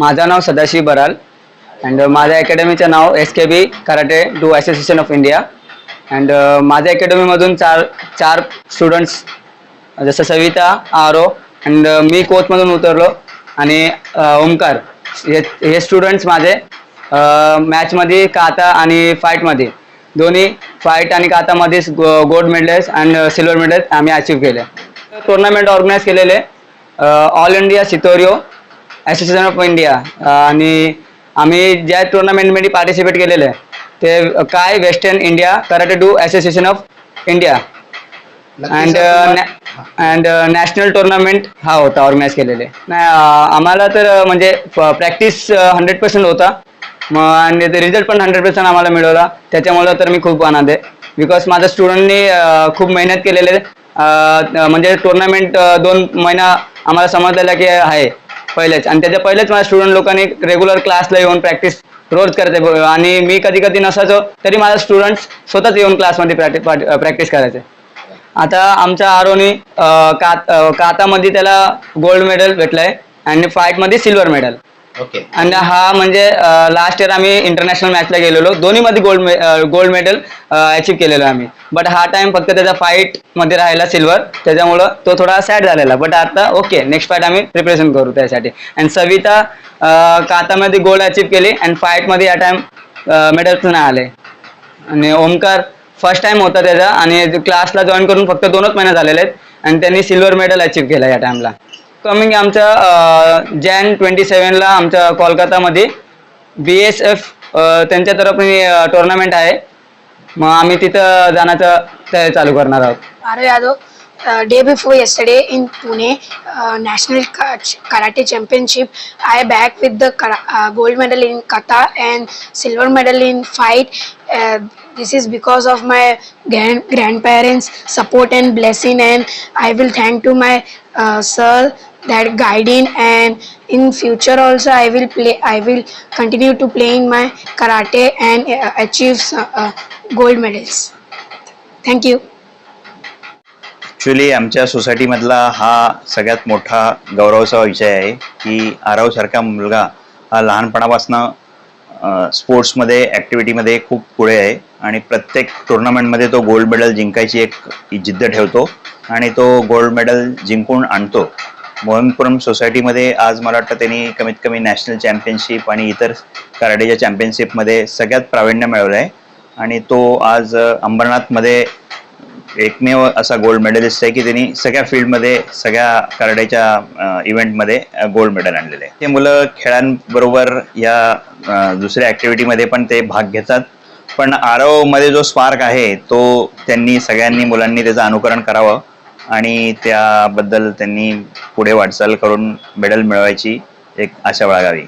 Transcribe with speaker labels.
Speaker 1: माझं नाव Sadashiv Baral and uh, माझ्या अकॅडमीचं नाव S K B karate do association of India and माझ्या अकॅडमीमधून चार चार स्टुडंट्स जसं सविता आरो अँड uh, मी कोचमधून उतरलो आणि ओंकार ओमकार. हे हे स्टुडंट्स माझे मॅचमध्ये काता आणि फाईटमध्ये दोन्ही फाईट आणि कातामध्येच go gold medals and silver medals आम्ही अचीव केले. टुर्नामेंट ऑर्गनाईज केलेले all India Shitoryu association of India आणि आम्ही ज्या टुर्नामेंटमध्ये पार्टिसिपेट केलेलं आहे ते काय western India karate do association of India and and national tournament हा होता ऑर्गनाईज केलेले. नाही आम्हाला तर म्हणजे प्रॅक्टिस हंड्रेड पर्सेंट होता. मग आणि ते रिझल्ट पण हंड्रेड पर्सेंट आम्हाला मिळवला. त्याच्यामुळं तर मी खूप आनंद आहे. बिकॉज माझ्या स्टुडंटनी खूप मेहनत केलेले. म्हणजे टुर्नामेंट दोन महिना आम्हाला समजलेलं की आहे. पहिलेच. आणि त्याच्या पहिलेच माझ्या स्टुडंट लोकांनी रेग्युलर क्लासला येऊन प्रॅक्टिस रोज करते. आणि मी कधी कधी नसायचो तरी माझा स्टुडंट स्वतःच येऊन क्लासमध्ये प्रॅक्टिस प्रॅक्टिस करायचे. आता आमच्या आरोनी कात कातामध्ये त्याला गोल्ड मेडल भेटलंय. आणि फाईटमध्ये सिल्वर मेडल
Speaker 2: ओके
Speaker 1: आणि हा म्हणजे लास्ट इयर आम्ही इंटरनॅशनल मॅचला गेलेलो. दोन्हीमध्ये गोल्ड गोल्ड मेडल अचीव्ह केलेलो आम्ही. बट हा टाइम फक्त त्याचा फाईटमध्ये राहिला सिल्वर त्याच्यामुळं तो थोडा सॅड झालेला. बट आता ओके नेक्स्ट फाईट आम्ही प्रिपरेशन करू त्यासाठी. आणि सविता कातामध्ये गोल्ड अचीव्ह केली आणि फाईटमध्ये या टाइम मेडल्स नाही आले. आणि ओमकार फर्स्ट टाइम होता त्याचा. आणि क्लासला जॉईन करून फक्त दोनच महिने झालेले आहेत. आणि त्यांनी सिल्वर मेडल अचीव्ह केलं या टाइमला कमिंग आमच्या जॅन ट्वेंटी सेव्हनला आमच्या कोलकातामध्ये बी एस एफ त्यांच्या तरफ टुर्नामेंट आहे. मग आम्ही तिथं जाण्याचा तयारी चालू करणार आहोत.
Speaker 3: अरे Yadav day before yesterday in Pune national karate championship I back with the gold medal in kata and silver medal in fight this is because of my grand grand parents support and blessing and I will thank to my sir that guiding and in future also I will play. I will continue to playing my karate and uh, achieve uh, uh, gold medals. Thank you.
Speaker 2: Actually आमच्या सोसायटीमधला हा सगळ्यात मोठा गौरवाचा विषय आहे की आरावसारखा मुलगा हा लहानपणापासून स्पोर्ट्समध्ये ॲक्टिव्हिटीमध्ये खूप पुढे आहे आणि प्रत्येक टुर्नामेंटमध्ये तो गोल्ड मेडल जिंकायची एक जिद्द ठेवतो आणि तो गोल्ड मेडल जिंकून आणतो मोहनपुरम सोसायटीमध्ये आज मला वाटतं त्यांनी कमीत कमी नॅशनल चॅम्पियनशिप आणि इतर कराडेच्या चॅम्पियनशिपमध्ये सगळ्यात प्रावीण्य मिळवलं आहे आणि तो आज अंबरनाथमध्ये एकमेव असा गोल्ड मेडलिस्ट आहे की त्यांनी सगळ्या फील्डमध्ये सगळ्या कराडेच्या इव्हेंटमध्ये गोल्ड मेडल आणलेले आहे. ते मुलं खेळांबरोबर या दुसऱ्या ॲक्टिव्हिटीमध्ये पण ते भाग घेतात. पण आरवमध्ये जो स्पार्क आहे तो त्यांनी सगळ्यांनी मुलांनी त्याचं अनुकरण करावं. आणि त्याबद्दल त्यांनी पुढे वाटचाल करून मेडल मिळवायची एक आशा बाळगावी.